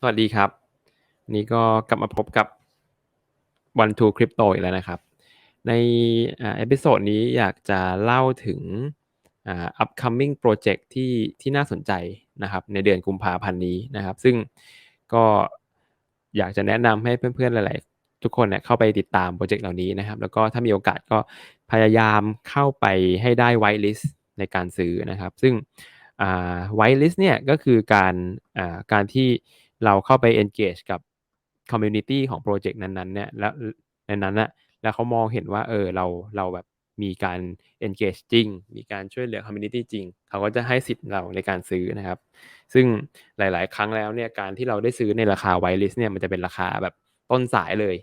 สวัสดีครับน,นี่ก็กลับมาพบกับ One Two Crypto อีกแล้วนะครับ ในเอพิโซดนี้อยากจะเล่าถึง upcoming project ที่ที่น่าสนใจนะครับ ในเดือนกุมภาพันธ์นี้นะครับ ซึ่งก็อยากจะแนะนำให้เพื่อนๆหลาย ๆ ทุกคนเนี่ยเข้าไปติดตามโปรเจกต์เหล่านี้นะครับ แล้วก็ถ้ามีโอกาสก็พยายามเข้าไปให้ได้ white list ในการซื้อนะครับ ซึ่ง white list เนี่ยก็คือการการที่ เราเข้าไป engage กับ community ของโปรเจกต์นั้นๆเนี่ยแล้วในนั้นนะแล้วเขามองเห็นว่าเออเราเราแบบมีการ engage จริง มีการช่วยเหลือ community จริง เขาก็จะให้สิทธิ์เราในการซื้อนะครับ ซึ่งหลาย ๆ ครั้งแล้วเนี่ยการที่เราได้ซื้อในราคา white list เนี่ยมันจะเป็นราคาแบบต้นสายเลย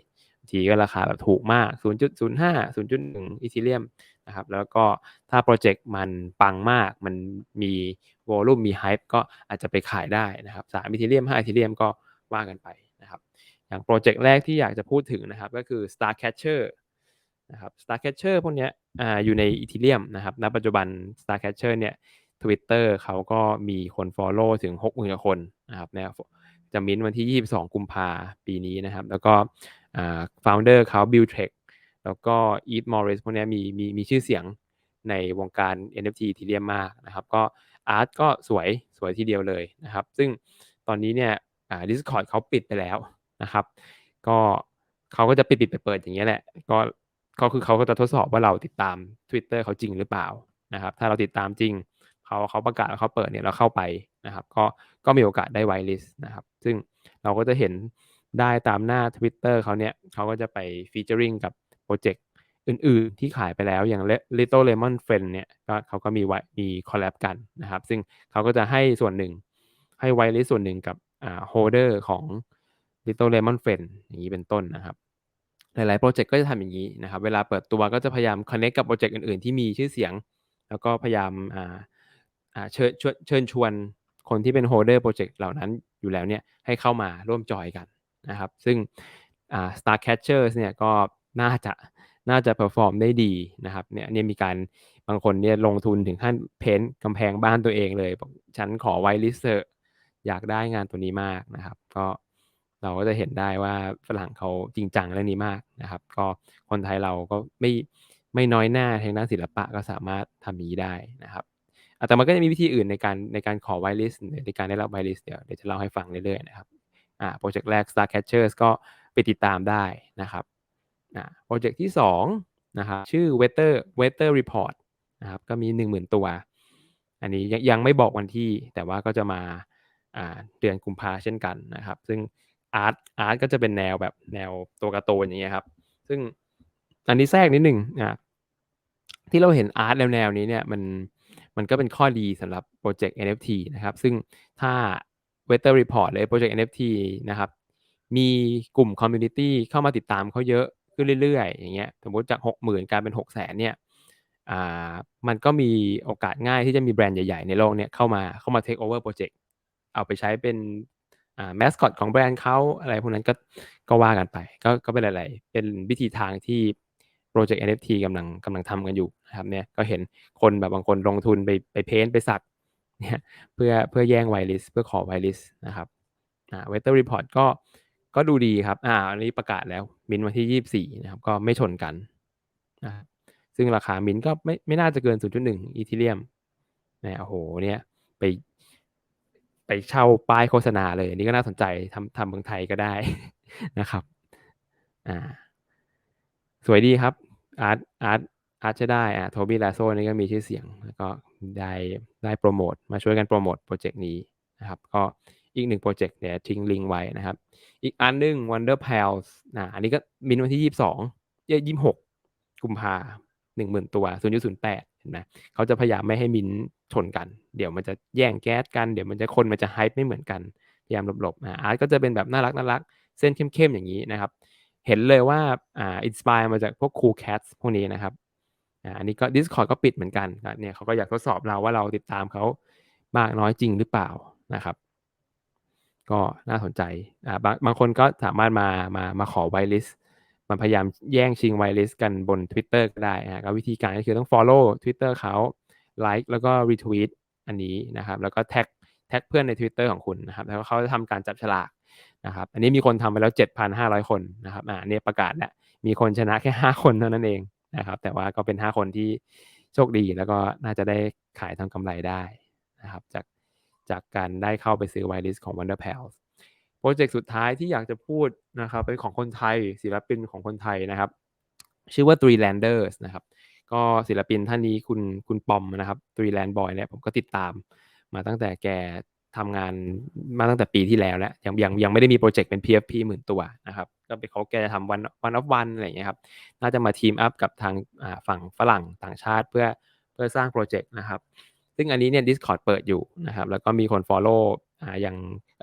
ทีก็ราคาแบบถูกมาก 0.05 0.1อีเทเรียม นะครับแล้วก็ถ้าโปรเจกต์มันปังมาก มันมีวอลุ่มมีไฮป์ก็อาจจะไปขายได้นะครับ3อีเทเรียม5อีเทเรียมก็ว่ากันไปนะครับอย่างโปรเจกต์แรกที่อยากจะพูดถึงนะครับก็คือ Starcatcher นะครับ Starcatcher พวกนี้อ่าอยู่ในอีเทเรียมนะครับณปัจจุบัน Starcatcher เนี่ย Twitter เขาก็มีคน Follow ถึง 60,000กว่าคนนะครับเนี่ยจะมิ้นวันที่ 22 กุมภาปีนี้นะครับ แล้วก็อ่า founder เขา Bill Trek แล้วก็ Eve Morris พวกนี้มีมีมีชื่อเสียงในวงการ NFT ทีเรียมมากนะครับก็อาร์ตก็สวยสวยทีเดียวเลยนะครับ ซึ่งตอนนี้เนี่ยอ่า Discord เขาปิดไปแล้วนะครับ ก็เขาก็จะปิดปิดเปิดอย่างเงี้ยแหละก็ก็คือเขาก็จะทดสอบว่าเราติดตาม Twitter เขาจริงหรือเปล่านะครับ ถ้าเราติดตามจริงเขาเขาประกาศเขาเปิดเนี่ยเราเข้าไปนะครับ ก็ก็มีโอกาสได้ไวลิสนะครับ ซึ่งเราก็จะเห็นได้ตามหน้า Twitter เขาเนี่ยเขาก็จะไปฟีเจอริงกับ โปรเจกต์อื่นๆ ที่ขายไปแล้วอย่าง Little Lemon Friend เนี่ยก็เขาก็มีไวมีคอลแลบกันนะครับ ซึ่งเขาก็จะให้ส่วนหนึ่งให้ไวลิสส่วนหนึ่งกับอ่าโฮเดอร์ของ Little Lemon Friend อย่างนี้เป็นต้นนะครับ หลายๆโปรเจกต์ก็จะทำอย่างนี้นะครับ เวลาเปิดตัวก็จะพยายาม connect กับโปรเจกต์อื่นๆ ที่มีชื่อเสียง แล้วก็พยายามอ่าเชิญชวนเชิญชวนคนที่เป็นโฮเดอร์โปรเจกต์เหล่านั้นอยู่แล้วเนี่ยให้เข้ามาร่วมจอยกันนะครับ ซึ่งอ่า Starcatchers เนี่ยก็ น่าจะน่าจะเพอร์ฟอร์มได้ดีนะครับเนี่ยเนี่ยมีการบางคนเนี่ยลงทุนถึงขั้นเพ้นกำแพงบ้านตัวเองเลยบอกฉันขอไวลิสเตอร์อยากได้งานตัวนี้มากนะครับ ก็เราก็จะเห็นได้ว่าฝรั่งเขาจริงจังเรื่องนี้มากนะครับ ก็คนไทยเราก็ไม่ไม่น้อยหน้าทางด้านศิลปะก็สามารถทำนี้ได้นะครับแต่มันก็จะมีวิธีอื่นในการในการขอไวลิสในการได้รับไวลิสเดี๋ยวเดี๋ยวจะเล่าให้ฟังเรื่อยๆนะครับอ่าโปรเจกต์แรก Starcatchers ก็ไปติดตามได้นะครับ อ่าโปรเจกต์ที่2นะครับชื่อ Weather Weather Report นะครับก็มี 10,000 ตัว อันนี้ยังยังไม่บอกวันที่แต่ว่าก็จะมาเดือนกุมภาเช่นกันนะครับ ซึ่งอาร์ตอาร์ตก็จะเป็นแนวแบบแนวตัวการ์ตูนอย่างเงี้ยครับ ซึ่งอันนี้แทรกนิดหนึ่งนะที่เราเห็นอาร์ตแนวๆนี้เนี่ยมันมันก็เป็นข้อดีสำหรับโปรเจกต์ NFT นะครับ ซึ่งถ้า Weather Report เลยโปรเจกต์ NFT นะครับ มีกลุ่ม Community เข้ามาติดตามเขาเยอะ ขึ้นเรื่อยๆ อย่างเงี้ยสมมติจาก 60,000 กลายเป็น 6 0 0 0 0เนี่ยอ่ามันก็มีโอกาสง่ายที่จะมีแบรนด์ใหญ่ๆ ในโลกเนี่ยเข้ามาเข้ามา take over โปรเจกต์เอาไปใช้เป็นอ่าแมสคอตของแบรนด์เขาอะไรพวกนั้นก็ก็ว่ากันไป ก็ก็เป็นอะไรเป็นวิธีทางที่โปรเจกต์ NFT กำลังกำลังทำกันอยู่นะครับเนี่ยก็เห็นคนแบบบางคนลงทุนไปไปเพ้นไปสักเนี่ยเพื่อเพื่อแย่งไวลิสเพื่อขอไวลิสนะครับอ่าเวเตอร์รีพอร์ตก็ ก็ดูดีครับ อ่า อันนี้ประกาศแล้ว มินวันที่24นะครับ ก็ไม่ชนกันนะซึ่งราคามินก็ไม่ไม่น่าจะเกิน0.1อีทีเรียมนี่โอ้โห เนี่ย ไป ไปเช่าป้ายโฆษณาเลยนี่ก็น่าสนใจทำทำเมืองไทยก็ได้นะครับ อ่า สวยดีครับ อาร์ต อาร์ต อาร์ตจะได้ อ่าโทบี้ลาโซนี่ก็มีชื่อเสียง แล้วก็ได้ได้โปรโมท มาช่วยกันโปรโมทโปรเจกต์นี้นะครับ ก็ อีกหนึ่งโปรเจกต์เดี๋ยทิ้งลิงก์ไว้นะครับ อีกอันนึง Wonder Pals นะอันนี้ก็มินวันที่ยี่สิบสองยี่สิบหกกุมภาหนึ่งหมื่นตัวศูนย์จุดศูนย์แปดเห็นไหมเขาจะพยายามไม่ให้มินชนกัน เดี๋ยวมันจะแย่งแก๊สกันเดี๋ยวมันจะคนมันจะไฮป์ไม่เหมือนกันพยายามหลบๆนะอาร์ตก็จะเป็นแบบน่ารักน่ารักเส้นเข้มๆอย่างนี้นะครับ เห็นเลยว่าอ่าอินสปายมาจากพวก Cool Cats พวกนี้นะครับอันนี้ก็ Discord ก็ปิดเหมือนกันเนี่ยเขาก็อยากทดสอบเราว่าเราติดตามเขามากน้อยจริงหรือเปล่านะครับ ก็น่าสนใจอ่าบางบางคนก็สามารถมามามาขอไวลิสมันพยายามแย่งชิงไวลิสกันบน Twitter ก็ได้นะก็วิธีการก็คือต้อง follow Twitter เขาไลค์แล้วก็ retweet อันนี้นะครับ แล้วก็แท็กแท็กเพื่อนใน Twitter ของคุณนะครับ แล้วเขาจะทำการจับฉลากนะครับ อันนี้มีคนทำไปแล้ว 7,500 คนนะครับ อ่าเนี่ยประกาศแล้ว มีคนชนะแค่ 5 คนเท่านั้นเองนะครับ แต่ว่าก็เป็น 5 คนที่โชคดีแล้วก็น่าจะได้ขายทำกำไรได้นะครับ จาก จากการได้เข้าไปซื้อไวลิสของ Wonder Pals โปรเจกต์สุดท้ายที่อยากจะพูดนะครับเป็นของคนไทยศิลปินของคนไทยนะครับ ชื่อว่า Three Landers นะครับก็ศิลปินท่านนี้คุณคุณปอมนะครับ Three Land Boy เนี่ยผมก็ติดตามมาตั้งแต่แกทำงานมาตั้งแต่ปีที่แล้วแล้วยังยังยังไม่ได้มีโปรเจกต์เป็น PFP หมื่นตัวนะครับก็เป็นเขาแกจะทำวันวันออฟวันอะไรอย่างเงี้ยครับน่าจะมาทีมอัพกับทางฝั่งฝรั่งต่างชาติเพื่อเพื่อสร้างโปรเจกต์นะครับ ซึ่งอันนี้เนี่ย Discord เปิดอยู่นะครับ แล้วก็มีคน Follow อ่ายัง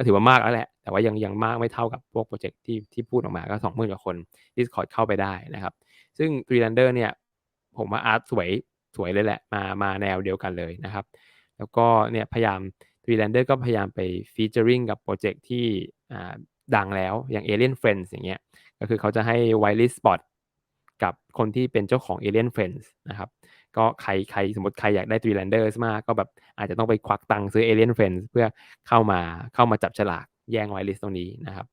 ถือว่ามากแล้วแหละ แต่ว่ายังยังมากไม่เท่ากับพวกโปรเจกต์ที่ที่พูดออกมาก็สองหมื่นกว่าคน Discord เข้าไปได้นะครับ ซึ่ง Three Lander เนี่ย ผมว่าอาร์ตสวยสวยเลยแหละ มามาแนวเดียวกันเลยนะครับ แล้วก็เนี่ยพยายาม Three Lander ก็พยายามไปฟีเจอริงกับโปรเจกต์ที่อ่าดังแล้วอย่าง Alien Friends อย่างเงี้ยก็คือเขาจะให้ w i l e s Spot กับคนที่เป็นเจ้าของ Alien Friends นะครับ ก็ใครใครสมมติใครอยากได้ Three Landers มากก็แบบอาจจะต้องไปควักตังค์ซื้อ Alien Friends เพื่อเข้ามาเข้ามาจับฉลากแย่งไวลิสตรงนี้นะครับ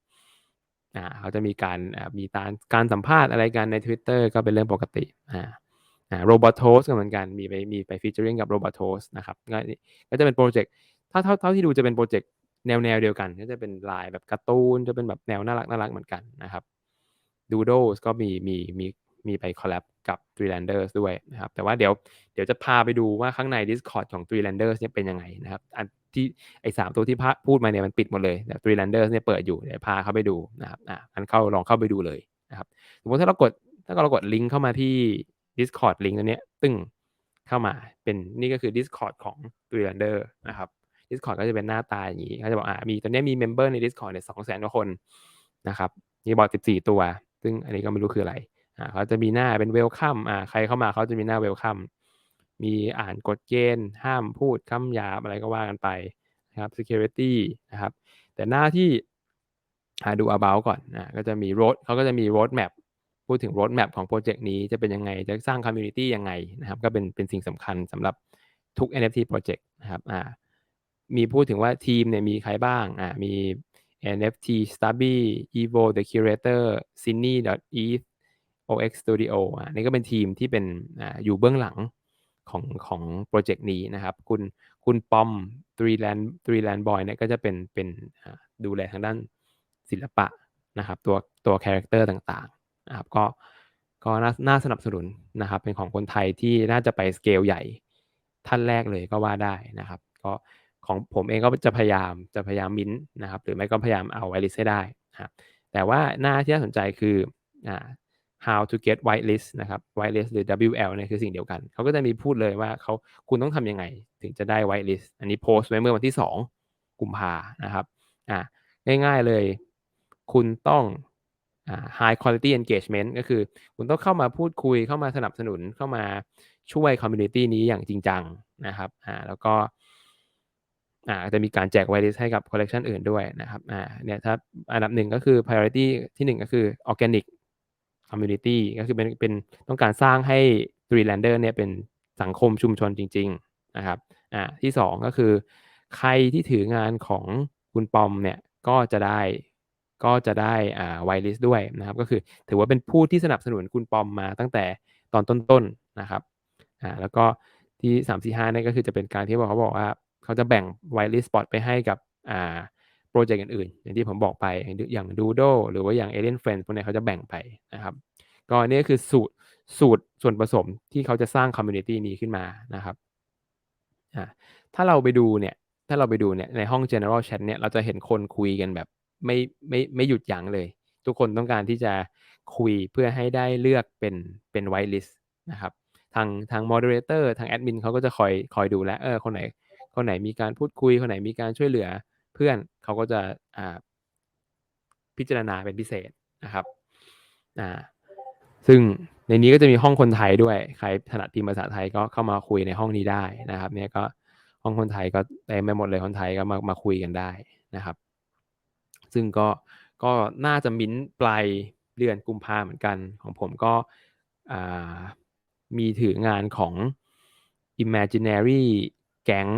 อ่าเขาจะมีการมีการการสัมภาษณ์อะไรกันใน Twitter ก็เป็นเรื่องปกติอ่าอ่าโรบอทโทสก็เหมือนกันมีไปมีไปฟีเจอริงกับโรบอทโทสนะครับก็ก็จะเป็นโปรเจกต์ถ้าเท่าเท่าที่ดูจะเป็นโปรเจกต์แนวแนวเดียวกัน ก็จะเป็นลายแบบการ์ตูนจะเป็นแบบแนวน่ารักน่ารักเหมือนกันนะครับดูโดสก็มีมีมีมีไปคอลแลบ กับ Tree Landers ด้วยนะครับ แต่ว่าเดี๋ยวเดี๋ยวจะพาไปดูว่าข้างใน Discord ของ Tree Landers เนี่ยเป็นยังไงนะครับ อันที่ไอ้สามตัวที่พูดมาเนี่ยมันปิดหมดเลยแต่ Tree Landers เนี่ยเปิดอยู่เดี๋ยวพาเข้าไปดูนะครับอะงั้นเข้าลองเข้าไปดูเลยนะครับสมมติถ้าเรากดถ้าเรากดลิงก์เข้ามาที่ Discord ลิงก์ตัวเนี้ยตึ้งเข้ามาเป็นนี่ก็คือ Discord ของ Tree Lander นะครับ Discord ก็จะเป็นหน้าตาอย่างนี้เขาจะบอกอ่ามีตอนนี้มีเมมเบอร์ใน Discord เนี่ยสองแสนกว่าคนนะครับมีบอทสิบสี่ตัว ซึ่งอันนี้ก็ไม่รู้คืออะไร เขาจะมีหน้าเป็นเวลคัมอ่าใครเข้ามาเขาจะมีหน้าเวลคัมมีอ่านกฎเกณฑ์ ห้ามพูดคำหยาบอะไรก็ว่ากันไปนะครับ security นะครับ แต่หน้าที่ดู about ก่อนอ่าก็จะมี road เขาก็จะมี road map พูดถึง road map ของโปรเจกต์นี้จะเป็นยังไง จะสร้าง community ยังไงนะครับ ก็เป็นเป็นสิ่งสำคัญสำหรับทุก NFT project นะครับอ่ามีพูดถึงว่าทีมเนี่ยมีใครบ้างอ่ามี NFT Stubby Evo the Curator Sydney ETH OX Studio อ่านี่ก็เป็นทีมที่เป็นอ่าอยู่เบื้องหลังของของโปรเจกต์นี้นะครับ คุณคุณปอม Three Land Three Land Boy เนี่ยก็จะเป็นเป็นดูแลทางด้านศิลปะนะครับ ตัวตัวคาแรคเตอร์ต่างๆนะครับก็ก็น่าสนับสนุนนะครับ เป็นของคนไทยที่น่าจะไปสเกลใหญ่ท่านแรกเลยก็ว่าได้นะครับ ก็ของผมเองก็จะพยายามจะพยายามมิ้นนะครับ หรือไม่ก็พยายามเอาไวลิสให้ได้นะครับแต่ว่าหน้าที่น่าสนใจคืออ่า how to get whitelist นะครับ whitelist หรือ WL เนี่ยคือสิ่งเดียวกัน เขาก็จะมีพูดเลยว่าเขาคุณต้องทำยังไง ถึงจะได้ whitelist อันนี้โพสต์ไว้เมื่อวันที่ 2 กุมภานะครับอ่าง่ายๆเลย คุณต้องอ่า high quality engagement ก็คือคุณต้องเข้ามาพูดคุยเข้ามาสนับสนุนเข้ามาช่วย community นี้อย่างจริงจังนะครับอ่าแล้วก็อ่าจะมีการแจกไวริสให้กับคอลเลกชันอื่นด้วยนะครับอ่าเนี่ยถ้าอันดับหนึ่งก็คือ priority ที่หนึ่งก็คือ organic community ก็คือเป็นเป็นต้องการสร้างให้ Three Lander เนี่ยเป็นสังคมชุมชนจริง ๆนะครับอ่าที่สองก็คือ ใครที่ถืองานของคุณปอมเนี่ยก็จะได้ก็จะได้อ่าไวลิสด้วยนะครับ ก็คือถือว่าเป็นผู้ที่สนับสนุนคุณปอมมาตั้งแต่ตอนต้นๆนะครับอ่าแล้วก็ที่สามสี่ห้านี่ก็คือจะเป็นการที่บอกเขาบอกว่า เขาจะแบ่งไวลิสสปอตไปให้กับอ่า โปรเจกต์อื่นๆ อย่างที่ผมบอกไปอย่าง Doodle หรือว่าอย่าง Alien Friends พวกนี้เขาจะแบ่งไปนะครับ ก็อันี่คือสูตรสูตรส่วนผสมที่เขาจะสร้างคอมมูนิตี้นี้ขึ้นมานะครับถ้าเราไปดูเนี่ยถ้าเราไปดูเนี่ยในห้อง general chat เนี่ยเราจะเห็นคนคุยกันแบบไม่ไม่ไม่หยุดยั้งเลย ทุกคนต้องการที่จะคุยเพื่อให้ได้เลือกเป็นเป็น white list นะครับทางทาง moderator ทางแอดมินเขาก็จะคอยคอยดูแลเออคนไหนคนไหนมีการพูดคุย คนไหนมีการช่วยเหลือ เพื่อนเขาก็จะพิจารณาเป็นพิเศษนะครับอ่าซึ่งในนี้ก็จะมีห้องคนไทยด้วย ใครถนัดพิมพ์ภาษาไทยก็เข้ามาคุยในห้องนี้ได้นะครับ เนี่ยก็ห้องคนไทยก็เต็มไปหมดเลยคนไทยก็มามาคุยกันได้นะครับ ซึ่งก็ก็น่าจะมิ้นปลายเดือนกุมภาเหมือนกัน ของผมก็มีถืองานของ Imaginary Gang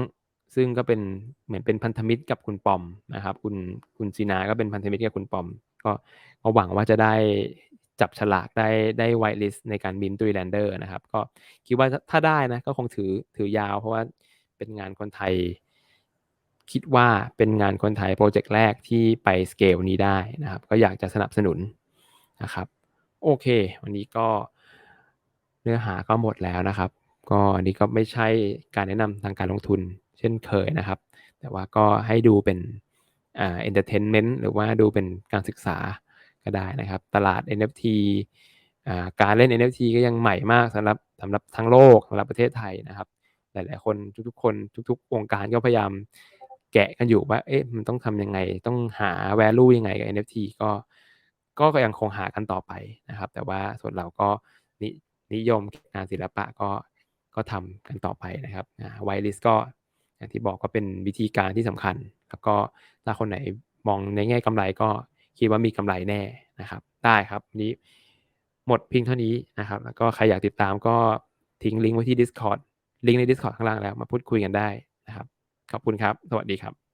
ซึ่งก็เป็นเหมือนเป็นพันธมิตรกับคุณปอมนะครับ คุณคุณซีนาก็เป็นพันธมิตรกับคุณปอม ก็ก็หวังว่าจะได้จับฉลากได้ได้ไวลิสในการบินตุยแลนเดอร์นะครับ ก็คิดว่าถ้าได้นะก็คงถือถือยาว เพราะว่าเป็นงานคนไทย คิดว่าเป็นงานคนไทยโปรเจกต์แรกที่ไปสเกลนี้ได้นะครับ ก็อยากจะสนับสนุนนะครับ โอเค วันนี้ก็เนื้อหาก็หมดแล้วนะครับ ก็อันนี้ก็ไม่ใช่การแนะนำทางการลงทุน เช่นเคยนะครับ แต่ว่าก็ให้ดูเป็นอ่า entertainment หรือว่าดูเป็นการศึกษาก็ได้นะครับ ตลาด NFT อ่าการเล่น NFT ก็ยังใหม่มากสำหรับสำหรับทั้งโลกสำหรับประเทศไทยนะครับ หลาย ๆ คนทุกๆ คนทุกๆวงค์การก็พยายามแกะกันอยู่ว่า เอ๊ะ มันต้องทำยังไง ต้องหา value ยังไงกับ NFT ก็ ก็ยังคงหากันต่อไปนะครับ แต่ว่าส่วนเราก็นินยมงานศิลปะก็ ก็ทำกันต่อไปนะครับไวลิสก็ อย่างที่บอกก็เป็นวิธีการที่สำคัญ แล้วก็ถ้าคนไหนมองในแง่กำไรก็คิดว่ามีกำไรแน่นะครับ ได้ครับนี้หมดเพียงเท่านี้นะครับ แล้วก็ใครอยากติดตามก็ทิ้งลิงก์ไว้ที่ Discord ลิงก์ใน Discord ข้างล่างแล้วมาพูดคุยกันได้นะครับ ขอบคุณครับ สวัสดีครับ